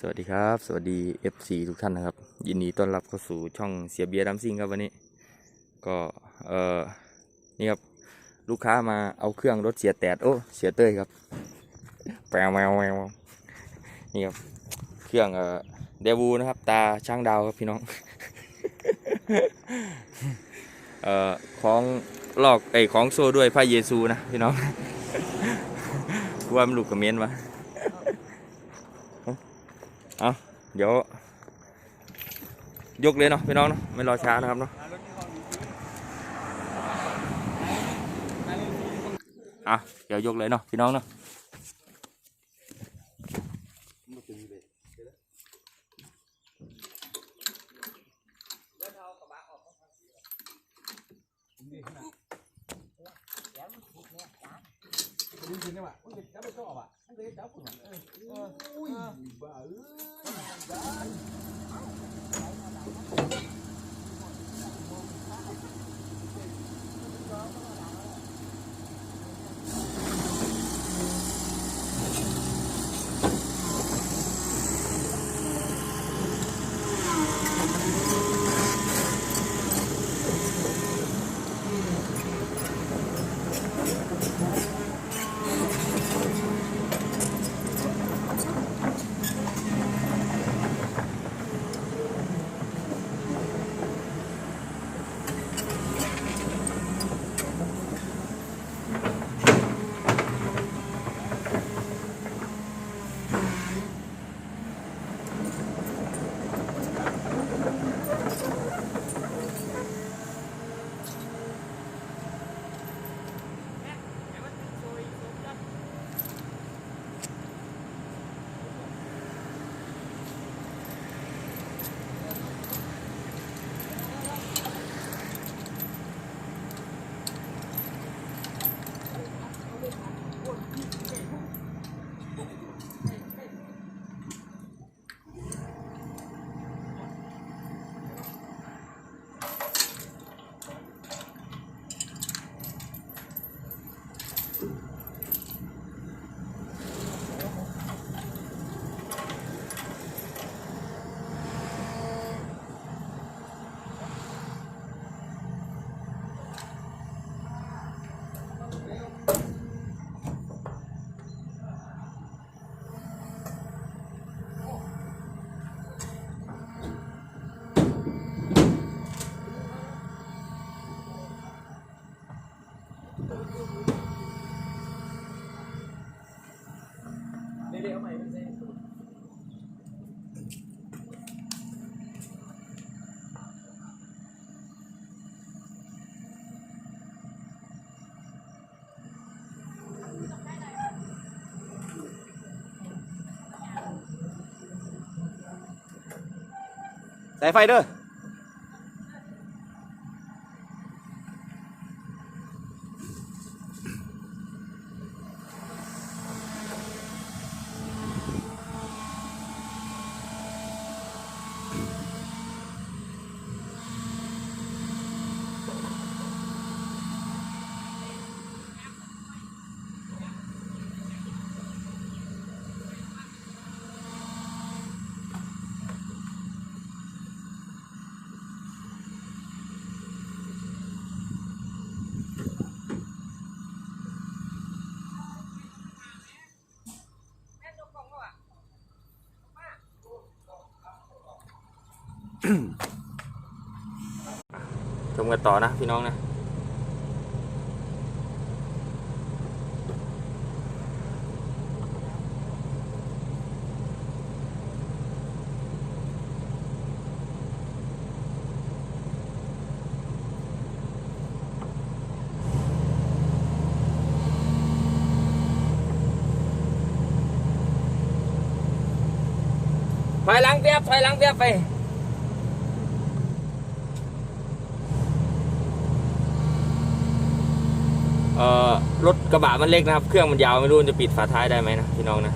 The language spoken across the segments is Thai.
สวัสดีครับ สวัสดี FC ทุกท่านนะครับ ยินดีต้อนรับเข้าสู่ช่องเสียเบียร์ดัมซิงครับวันนี้ ก็เออนี่ครับลูกค้ามาเอาเครื่องรถเสียแตดโอ้เสียเต้ยครับแปวแมวแมวนี่ครับเครื่องเออเดวูนะครับ ตาช่างดาวครับพี่น้องเอ่อของลอกไอของโซ่ด้วยพระเยซูนะพี่น้องว่ามันลูกกระเมียนวะ เอาเดี๋ยวยกเลยเนาะพี่น้องเนาะไม่รอช้านะครับเนาะอะเดี๋ยวยกเลยเนาะพี่น้องเนาะ Hindi, tapos. Ah. Ah. Uy, ah. bala. Bala. สายไฟเด้อ ชมกันต่อนะพี่น้องนะถอยหลังเปียบถอยหลังเปียบไป เอ่อ รถกระบะมันเล็กนะครับ เครื่องมันยาวไม่รู้จะปิดฝาท้ายได้ไหมนะพี่น้องนะ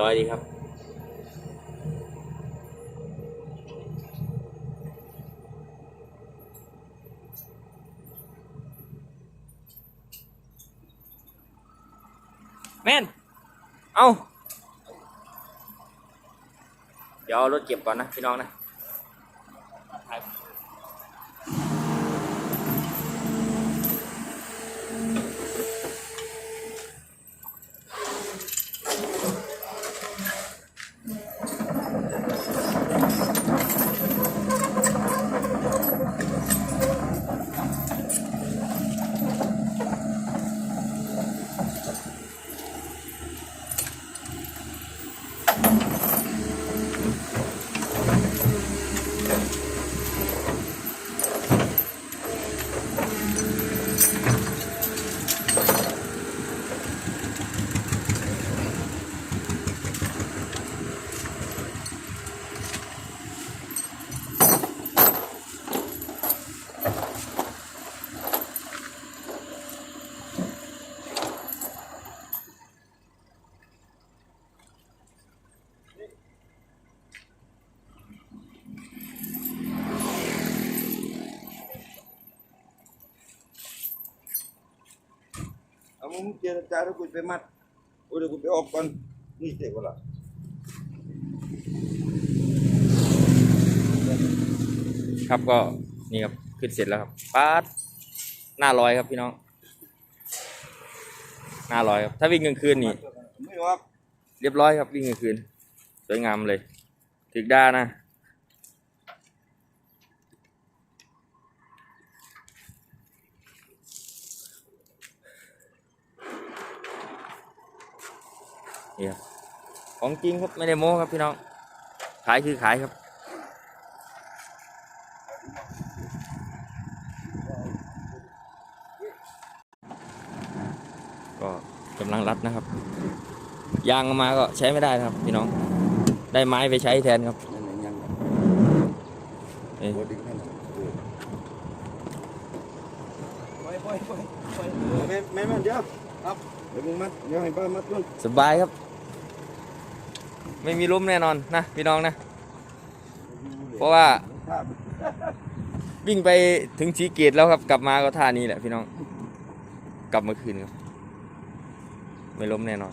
ร้อยดีครับ แม่น เอาเดี๋ยวเอารถเก็บก่อนนะ พี่น้องนะ มึงเจรจาแล้วกูไปมัดกูเดี๋ยวกูไปออกก่อนนี่เจ็บกว่าละครับก็นี่ครับขึ้นเสร็จแล้วครับปาดหน้าร้อยครับพี่น้อง หน้าร้อยครับ ถ้าวิ่งกลางคืนนี่ไม่ว่าเรียบร้อยครับวิ่งกลางคืนสวยงามเลยถึกด้านะ นี่ครับของจริงครับไม่ได้โม้ครับพี่น้อง ขายคือขายครับ ก็กำลังรัดนะครับ ยางเอามาก็ใช้ไม่ได้นะครับพี่น้อง ได้ไม้ไปใช้แทนครับนั่นไหนยังเอ้ยหัวดึงนั่นไปไปไปไปแม่แม่มันเดี๋ยวครับเดี๋ยวมึงมัดเดี๋ยวให้ป้ามัดก่อนสบายครับ ไม่มีล้มแน่นอนนะพี่น้องนะ เพราะว่าภาพวิ่งไปถึงสีเกตแล้วครับ กลับมาก็ท่านี้แหละพี่น้อง กลับเมื่อคืนครับ ไม่ล้มแน่นอน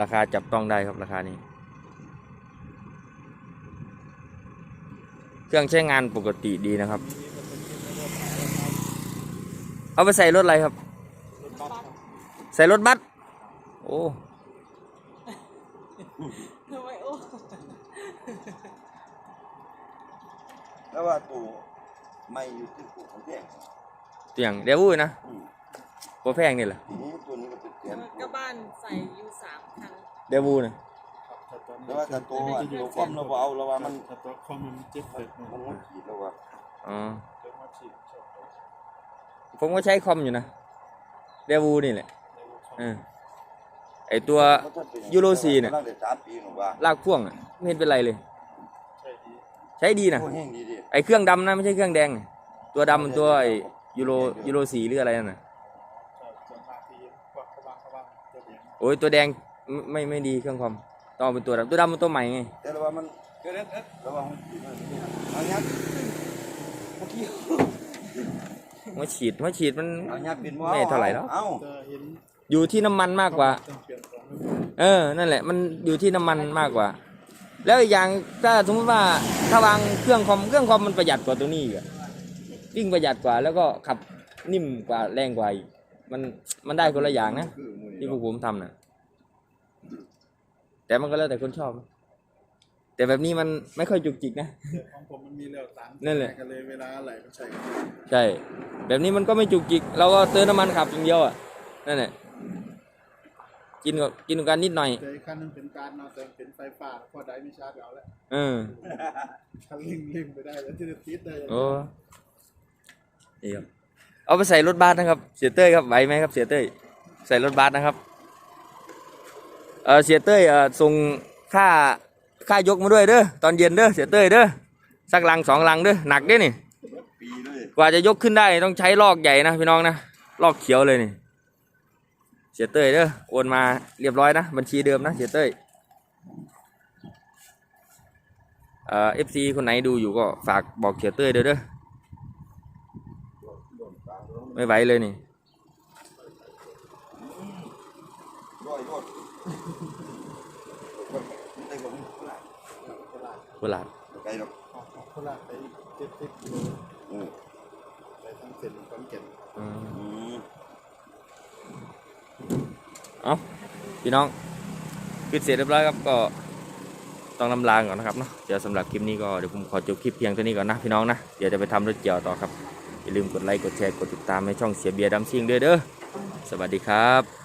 ราคาจับต้องได้ครับราคานี้ เครื่องใช้งานปกติดีนะครับ เอาไปใส่รถอะไรครับ ใส่รถบัสโอ้ทำไมโอ้แล้วว่าตัวไม่อยู่ที่ตัวของแพงเตียงเดี๋ยวอุ้ยนะอืมตัวแพงนี่แหละทีนี้ตัวนี้ก็เป็นแสนก็บ้านใส่อยู่สามคันเดี๋ยวบูนะ แต่ว่าถ้าตัวอะตัวความเราบ่เอาเราว่ามันถ้าตัวคอมมันเจ็บเปิดมันมันหัวขีดแล้วว่าอ๋อเดี๋ยวมาฉีดชอบผมก็ใช้คอมอยู่นะเดี๋ยวบูนี่แหละเดี๋ยวคอมเออไอตัว มันจะเป็นยูโรสี่เนี่ยกำลังได้สามปีหนูว่าลากพ่วงอะไม่เห็นเป็นไรเลย ใช่ดีใช้ดีนะโอ้แห้งดีดิไอเครื่องดำนะไม่ใช่เครื่องแดง ตัวดำมันตัวไอยูโรยูโรสีหรืออะไรนั่นน่ะชอบส่วนมากที่กวักเขาบางเขาบางจะเหลียงโอ้ยตัวแดงไม่ไม่ไม่ดีเครื่องคอม ต้องเอาเป็นตัวดำตัวดำมันตัวใหม่ไงแต่เราว่ามันเกิดเอ็ดเราว่ามันขีดมันเอายักษ์เมื่อกี้หัวฉีดหัวฉีดมันเอายักษ์บินไม่เท่าไหร่หรอกเอาจะเห็นอยู่ที่น้ำมันมากกว่าต้องเปลี่ยนของเออ นั่นแหละ มันอยู่ที่น้ำมันมากกว่า แล้วอีกอย่างถ้าสมมติว่าถ้าวางเครื่องคอมเครื่องคอมมันประหยัดกว่าตัวนี้อีกอะวิ่งประหยัดกว่า แล้วก็ขับนิ่มกว่าแรงกว่าอีกมันมันได้คนละอย่างนะคือมือที่พวกผมทำนะ แต่มันก็แล้วแต่คนชอบ แต่แบบนี้มันไม่ค่อยจุกจิกนะแต่ของผมมันมีแล้วตังค์นั่นแหละ กันเลยเวลาไหลมันใช้กันใช่ แบบนี้มันก็ไม่จุกจิก เราก็เติมน้ำมันขับอย่างเดียวอะนั่นแหละกินกับกินกันนิดหน่อยแต่อีกคันหนึงเป็นการเนาะแต่เป็นไฟฟ้าพอได้ไม่ชาร์จเอาแล้วเออคันลิงลิงไปได้แล้วที่จะติดได้แล้วโอ้นี่ครับเอาไปใส่รถบัสนะครับ เสียเต้ยครับไหวไหมครับ เสียเต้ยใส่รถบัสนะครับ เออเสียเต้ยเออส่งค่าค่ายกมาด้วยเด้อตอนเย็นเด้อเสียเต้ยเด้อสักลังสองลังเด้อหนักเด้อนี่ปีเลยกว่าจะยกขึ้นได้ต้องใช้ลอกใหญ่นะพี่น้องนะลอกเขียวเลยนี่ เสียเต้ยเด้อโอนมาเรียบร้อยนะบัญชีเดิมนะเสียเต้ยเอ่อฟซีคนไหนดูอยู่ก็ฝากบอกเสียเต้ยเด้อเด้อไม่ไหวเลยนี่ ร้อยรถ ไอ้ผมเวลาไกลหรอกออกโคราชไปเจ็ดสิบกิโลอืมไปทั้งเส้นขอนแก่นอืมเอาพี่น้องขึ้นเสร็จเรียบร้อยครับก็ต้องลำลาก่อนนะครับเนาะเดี๋ยวสำหรับคลิปนี้ก็เดี๋ยวผมขอจบคลิปเพียงเท่านี้ก่อนนะพี่น้องนะเดี๋ยวจะไปทำรถเกี่ยวต่อครับอย่าลืมกดไลค์กดแชร์กดติดตามให้ช่องเสียเบียร์ดัมซิงด้วยเด้อสวัสดีครับ